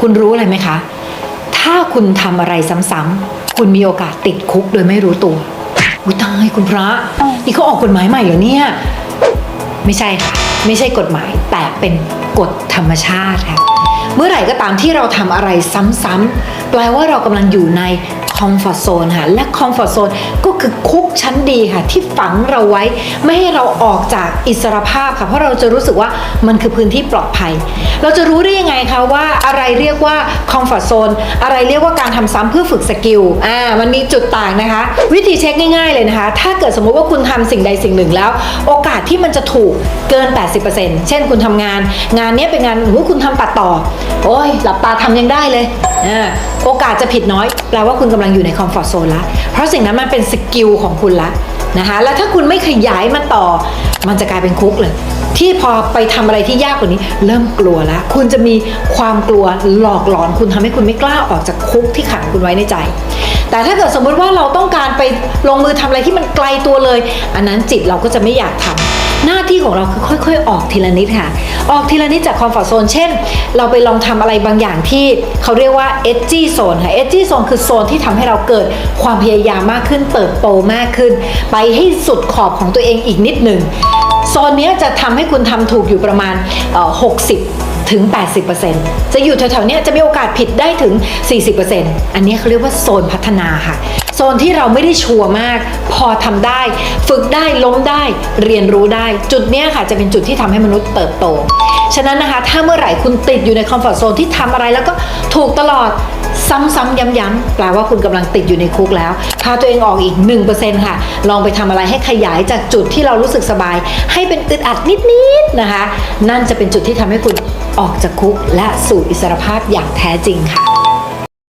คุณรู้อะไรไหมคะ ถ้าคุณทำอะไรซ้ำๆคุณมีโอกาสติดคุกโดยไม่รู้ตัวอุ้ยตายคุณพระ นี่เขาออกกฎหมายใหม่เหรอเนี่ย ไม่ใช่ค่ะ ไม่ใช่กฎหมาย แต่เป็นกฎธรรมชาติค่ะ เมื่อไหร่ก็ตามที่เราทำอะไรซ้ำๆแปลว่าเรากำลังอยู่ในคอมฟอร์ z โซนค่ะ และคอมฟอร์ z โซนก็ คือคุกชั้นดีค่ะ ที่ฝังเราไว้ ไม่ให้เราออกจากอิสรภาพค่ะ เพราะเราจะรู้สึกว่ามันคือพื้นที่ปลอดภัย เราจะรู้ได้ยังไงคะว่าอะไรเรียกว่าคอมฟอร์ z โซนอะไรเรียกว่าการทำซ้ำเพื่อฝึกสกิลอ่ามันมีจุดต่างนะคะ วิธีเช็คง่ายๆเลยนะคะ ถ้าเกิดสมมุติว่าคุณทำสิ่งใดสิ่งหนึ่งแล้ว โอกาสที่มันจะถูกเกิน 80%เช่นคุณทำงาน งานนี้เป็นงานหรือคุณทำตัดต่อ โอ้ยหลับตาทำยังได้เลยอ่าโอกาสจะผิดน้อย แปลว่าคุณกำลังอยู่ในคอมฟอร์ z โซนละเพราะสิ่งนั้นมันเป็นสกิลของคุณละนะคะ แล้วถ้าคุณไม่ขยายมันต่อ มันจะกลายเป็นคุกเลย ที่พอไปทำอะไรที่ยากกว่านี้ เริ่มกลัวแล้ว คุณจะมีความกลัวหลอกหลอนคุณทำให้คุณไม่กล้าออกจากคุกที่ขังคุณไว้ในใจ แต่ถ้าเกิดสมมุติว่าเราต้องการไปลงมือทำอะไรที่มันไกลตัวเลย อันนั้นจิตเราก็จะไม่อยากทำ หน้าที่ของเราคือค่อย ๆ ออกทีละนิดค่ะ ออกทีละนิดจากคอมฟอร์ทโซน เช่น เราไปลองทำอะไรบางอย่างที่เขาเรียกว่าเอจจี้โซนค่ะเอจจี้โซนคือโซนที่ทำให้เราเกิดความพยายามมากขึ้น เติบโตมากขึ้น ไปให้สุดขอบของตัวเองอีกนิดหนึ่งโซนนี้จะทำให้คุณทำถูกอยู่ประมาณ 60 ถึง 80%จะอยู่แถวๆเนี้ยจะมีโอกาสผิดได้ถึง 40%อันนี้เขาเรียกว่าโซนพัฒนาค่ะ โซนที่เราไม่ได้ชัวร์มาก พอทำได้ ฝึกได้ล้มได้เรียนรู้ได้ จุดเนี้ยค่ะจะเป็นจุดที่ทำให้มนุษย์เติบโต ฉะนั้นนะคะ ถ้าเมื่อไหร่คุณติดอยู่ในคอมฟอร์ z โซนที่ทำอะไรแล้วก็ถูกตลอด ซ้ำๆย้ำๆแปลว่าคุณกำลังติดอยู่ในคุกแล้ว พาตัวเองออกอีก 1%ค่ะ ลองไปทำอะไรให้ขยายจากจุดที่เรารู้สึกสบาย ให้เป็นอึดอัดนิดๆนะคะ นั่นจะเป็นจุดที่ทำให้คุณออกจากคุกและสู่อิสรภาพอย่างแท้จริงค่ะ